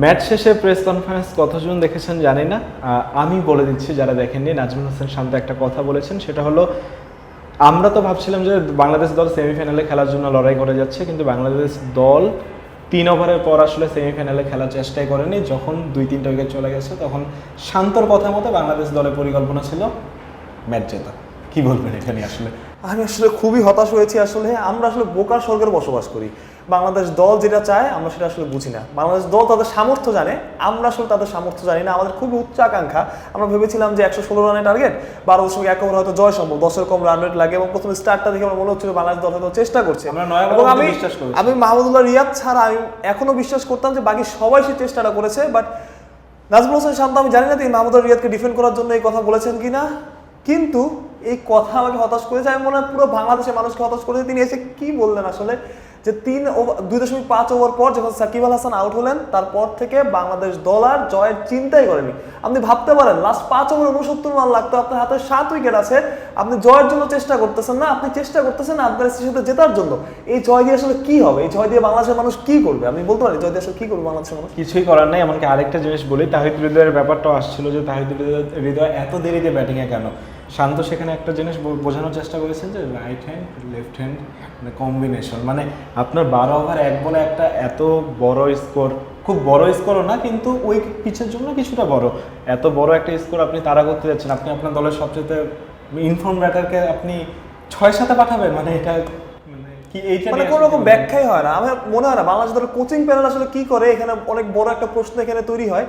Match শেষে press conference কতজন দেখেছেন জানি না। আমি বলে দিচ্ছি যারা দেখেননি, নাজমুল হোসেন শান্ত একটা কথা বলেছেন, সেটা হলো, আমরা তো ভাবছিলাম যে বাংলাদেশ দল সেমিফাইনালে খেলার জন্য লড়াই করে যাচ্ছে, কিন্তু বাংলাদেশ দল তিন ওভারের পর আসলে সেমিফাইনালে খেলার চেষ্টাই করেনি। যখন দুই তিনটা উইকেট চলে গেছে, তখন শান্তর কথা মতো বাংলাদেশ দলের পরিকল্পনা ছিল ম্যাচ জেতা। কি বলবেন এখানে আসলে? আমি আসলে খুবই হতাশ হয়েছি আসলে। আমরা আসলে বোকার স্বর্গের বসবাস করি। বাংলাদেশ দল যেটা চায় আমরা সেটা আসলে বুঝি না। বাংলাদেশ দল তাদের সামর্থ্য জানে আমরা আসলে তাদের সামর্থ্য জানি না। আমাদের খুবই উচ্চ আকাঙ্ক্ষা। আমরা ভেবেছিলাম যে একশো ষোলো রানের টার্গেট বারো দশমিক এক ওভার হয়তো জয় সম্ভব দশের কম রান রেট লাগে এবং প্রথম স্টার্টটা দেখে আমার মনে হচ্ছিল বাংলাদেশ দল হয়তো চেষ্টা করছে। এবং আমি। আমি মাহমুদুল্লাহ রিয়াদ ছাড়া আমি এখনও বিশ্বাস করতাম যে বাকি সবাই সে চেষ্টাটা করেছে বাট নাজমুল হোসেন শান্ত আমি জানি না তিনি মাহমুদুল্লাহ রিয়াদকে ডিফেন্ড করার জন্য এই কথা বলেছেন কিনা। কিন্তু এই কথা আমাকে হতাশ করেছে। আমি মনে হয় পুরো বাংলাদেশের মানুষকে হতাশ করেছে। তিনি এসে কি বললেন আসলে? যে তিন দুই দশমিক পাঁচ ওভার পর যখন সাকিব আল হাসান আউট হলেন, তারপর থেকে বাংলাদেশ দল আর জয়ের চিন্তাই করেনি। আপনি ভাবতে পারেন লাস্ট পাঁচ ওভার উনসত্তর রান লাগতো, আপনার হাতে সাত উইকেট আছে, আপনি জয়ের জন্য চেষ্টা করতেছেন না, আপনি চেষ্টা করতেছেন আফগানিস্তানের সাথে জেতার জন্য। এই জয় দিয়ে আসলে কি হবে? এই জয় দিয়ে বাংলাদেশের মানুষ কি করবে? আমি বলতে পারি জয় দিয়ে আসলে কি করবে বাংলাদেশের মানুষ? কিছুই করার নাই, এমনকি আরেকটা জিনিস বলি, তাহিদ হৃদয়ের ব্যাপারটাও আসছিল যে তাহিদ হৃদয় এত দেরিতে ব্যাটিংয়ে কেন? শান্ত সেখানে একটা জিনিস বোঝানোর চেষ্টা করেছেন যে রাইট হ্যান্ড লেফট হ্যান্ড মানে কম্বিনেশন মানে আপনার বারো ওভার এক বলে একটা এত বড় স্কোর খুব বড় স্কোরও না কিন্তু ওই পিচের জন্য কিছুটা বড়। এত বড় একটা স্কোর আপনি তারা করতে যাচ্ছেন আপনি আপনার দলের সবচেয়ে ইনফর্ম ব্যাটারকে আপনি ছয় সাথে পাঠাবেন মানে এটা মানে মানে কোনো রকম ব্যাখ্যাই হয় না। আমার মনে হয় না বাংলাদেশ দলের কোচিং প্যানেল আসলে কি করে এখানে অনেক বড় একটা প্রশ্ন এখানে তৈরি হয়।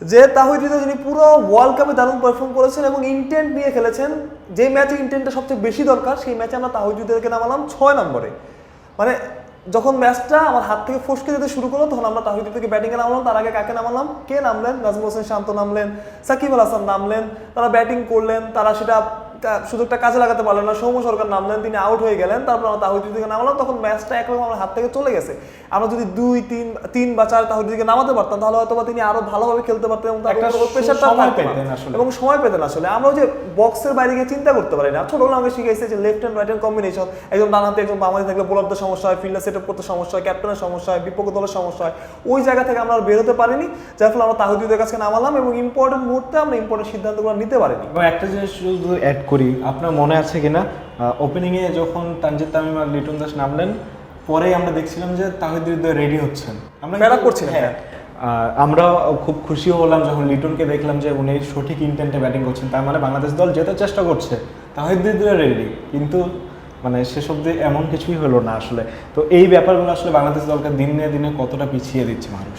যে তাহিদ যিনি পুরো ওয়ার্ল্ড কাপে দারুণ পারফর্ম করেছেন এবং ইন্টেন্ট নিয়ে খেলেছেন, যে ম্যাচে ইন্টেন্টটা সবচেয়ে বেশি দরকার, সেই ম্যাচে আমরা তাহিদ হৃদয়কে নামালাম ছয় নম্বরে। মানে যখন ম্যাচটা আমার হাত থেকে ফসকে যেতে শুরু করল, তখন আমরা তাহিদ থেকে ব্যাটিংয়ে নামলাম, তার আগে কাকে নামালাম? কে নামলেন? নাজমুল হোসেন শান্ত নামলেন, সাকিব আল হাসান নামলেন, তারা ব্যাটিং করলেন, তারা সেটা সুযোগটা কাজে লাগাতে পারলেন না সৌম্য সরকার নামলেন তিনি আউট হয়ে গেলেন তারপর আমরা তাহিদ থেকে নামালাম তখন ম্যাচটা একরকম আমার হাত থেকে চলে গেছে। আমরা যদি দুই তিন তিন বা চার তাহিদ থেকে নামাতে পারতাম তাহলে হয়তো তিনি আরও ভালোভাবে খেলতে পারতেন এবং তার প্রেশারটা। পেতেন এবং সময় পেতেন আসলে। আমরা যে বক্সের বাইরে গিয়ে চিন্তা করতে পারি না। ছোটবেলা আমাকে শিখেছে যে left hand right hand combination একজন ডান হাতে একজন বাম হাতে থাকলে বোলারদের সমস্যা হয় ফিল্ডার সেট আপ করতে সমস্যা হয় ক্যাপ্টেনের সমস্যা হয় বিপক্ষ দলের সমস্যা হয়। ওই জায়গা থেকে আমরা বের হতে পারিনি যার ফলে আমরা তাহিদুদের কাছে নামালাম এবং ইম্পর্টেন্ট মুহূর্তে আমরা ইম্পর্টেন্ট সিদ্ধান্তগুলো নিতে পারিনি। একটা জিনিস শুধু অ্যাড করি। আপনার মনে আছে কিনা? ওপেনিংয়ে যখন তানজিদ তামিম আর লিটন দাস নামলেন পরেই আমরা দেখছিলাম যে তাহিদ হৃদয় রেডি হচ্ছেন। আমরা Pair করছি হ্যাঁ। আমরা খুব খুশি হলাম যখন লিটনকে দেখলাম যে উনি সঠিক ইন্টেন্টে ব্যাটিং করছেন। তার মানে বাংলাদেশ দল জেতার চেষ্টা করছে। তাহিদ হৃদয় রেডি কিন্তু মানে শেষ অব্দি এমন কিছুই হলো না আসলে। তো এই ব্যাপারগুলো আসলে বাংলাদেশ দলকে দিনে দিনে কতটা পিছিয়ে দিচ্ছে মানুষ?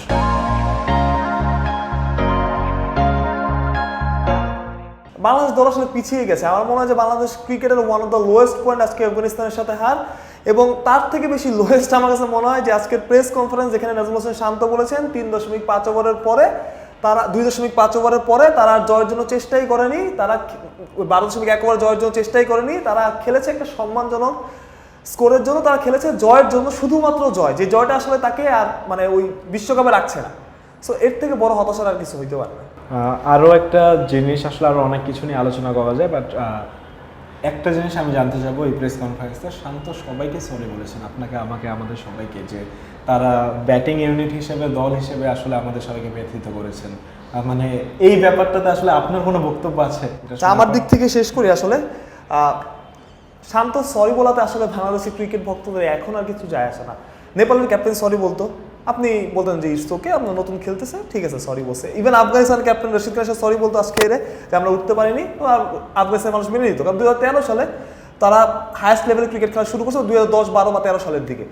বাংলাদেশ দল আসলে পিছিয়ে গেছে। আমার মনে হয় যে বাংলাদেশ ক্রিকেটের one of the lowest point আজকে আফগানিস্তানের সাথে হার এবং তার থেকে বেশি লোয়েস্ট আমার কাছে মনে হয় যে আজকের প্রেস কনফারেন্স যেখানে নাজমুল হোসেন শান্ত বলেছেন, তিন দশমিক পাঁচ ওভারের পরে তারা, দুই দশমিক পাঁচ ওভারের পরে তারা জয়ের জন্য চেষ্টাই করেনি, তারা বারো দশমিক এক ওভার জয়ের জন্য চেষ্টাই করেনি, তারা খেলেছে একটা সম্মানজনক স্কোরের জন্য, তারা খেলেছে জয়ের জন্য শুধুমাত্র জয়। যে জয়টা আসলে তাকে আর মানে ওই বিশ্বকাপে রাখছে না। সো এর থেকে বড় হতাশার আর কিছু হইতে পারে না। আহ, আরও একটা জিনিস আসলে আরও অনেক কিছু নিয়ে আলোচনা করা যায় বাট একটা জিনিস আমি জানতে চাবো এই প্রেস কনফারেন্সে শান্ত সবাইকে সরি বলেছেন আপনাকে আমাকে আমাদের সবাইকে যে তারা ব্যাটিং ইউনিট হিসেবে দল হিসেবে আসলে আমাদের সবাইকে ব্যথিত করেছেন। মানে এই ব্যাপারটাতে আসলে আপনার কোনো বক্তব্য আছে? আমার দিক থেকে শেষ করি আসলে। শান্ত সরি বলাতে আসলে বাংলাদেশের ক্রিকেট ভক্তদের এখন আর কিছু যায় আসে না। নেপালের ক্যাপ্টেন সরি বলতো আপনি বলতেন যে, ইটস ওকে আপনার নতুন খেলতেছে, ঠিক আছে সরি বলছে। Even Afghanistan captain Rashid Khan sorry বলতো আজকে এরে যে আমরা উঠতে পারিনি। আফগানিস্তানের মানুষ মেনে নিত। কারণ দুই হাজার তেরো সালে তারা হায়েস্ট লেভেলে ক্রিকেট খেলা শুরু করছে দুই হাজার দশ, বারো বা তেরো সালের দিকে।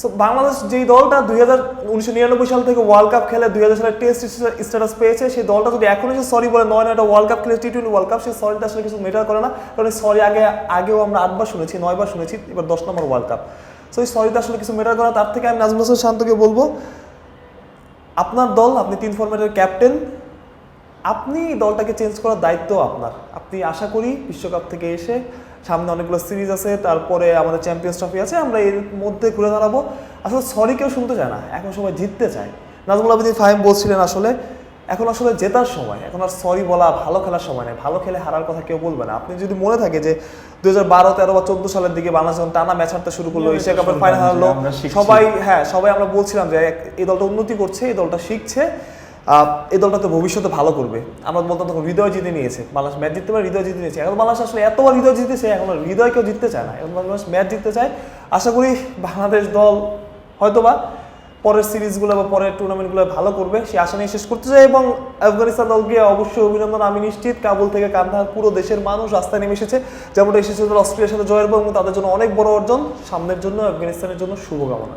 সো বাংলাদেশ যেই দলটা দুই হাজার উনিশশো নিরানব্বই সাল থেকে ওয়ার্ল্ড কাপ খেলে দুই হাজার সালে টেস্ট স্ট্যাটাস পেয়েছে, সেই দলটা যদি এখন এসে সরি বলে নয় নয়টা ওয়ার্ল্ড কাপ খেলে টি টোয়েন্টি ওয়ার্ল্ড কাপ সেই সরিটা আসলে কিছু মেটার করে না। কারণ সরি আগে, আগেও আমরা আটবার শুনেছি, নয়বার শুনেছি, এবার দশ নম্বর ওয়ার্ল্ড কাপ সো এই সরিটা আসলে কিছু মেটার করে, তার থেকে আমি নাজমুল হোসেন শান্তকে বলব, আপনার দল, আপনি তিন ফরম্যাটের ক্যাপ্টেন আপনি দলটাকে চেঞ্জ করার দায়িত্ব আপনার। আপনি আশা করি বিশ্বকাপ থেকে এসে সামনে অনেকগুলো সিরিজ আছে, তারপরে আমাদের চ্যাম্পিয়ন্স ট্রফি আছে, আমরা এর মধ্যে ঘুরে দাঁড়াবো। আসলে সরি কেউ শুনতে চায় না, এখন সবাই জিততে চায়। নাজমুল আবেদিন ফাহিম বলছিলেন আসলে এখন আসলে জেতার সময় এখন আর সরি বলা ভালো খেলার সময় নেই। ভালো খেলে হারার কথা কেউ বলবে না। আপনি যদি মনে থাকে যে দুই হাজার বারো তেরো বা চোদ্দ সালের দিকে বাংলাদেশ যখন টানা ম্যাচ হারতে শুরু করল এশিয়া কাপের ফাইনাল হারলো সবাই হ্যাঁ সবাই আমরা বলছিলাম যে এই দলটা উন্নতি করছে এই দলটা শিখছে। আহ, এই দলটা তো ভবিষ্যতে ভালো করবে। আমরা বলতাম তখন হৃদয় জিতে নিয়েছে। বাংলাদেশ ম্যাচ জিততে পারে হৃদয় জিতে নিয়েছে। এখন বাংলাদেশ আসলে এতবার হৃদয় জিতেছে এখন হৃদয় কেউ জিততে চায় না। এখন বাংলাদেশ ম্যাচ জিততে চায়। আশা করি বাংলাদেশ দল হয়তোবা পরের সিরিজগুলো বা পরের টুর্নামেন্টগুলো ভালো করবে, সে আশা নিয়ে শেষ করতে চাই এবং আফগানিস্তান দলকে অবশ্যই অভিনন্দন। আমি নিশ্চিত কাবুল থেকে কান্দাহার পুরো দেশের মানুষ রাস্তায় নেমে এসেছে। যেমনটা এসেছে অস্ট্রেলিয়ার সাথে জয়ের এবং তাদের জন্য অনেক বড় অর্জন। সামনের জন্য, আফগানিস্তানের জন্য শুভকামনা।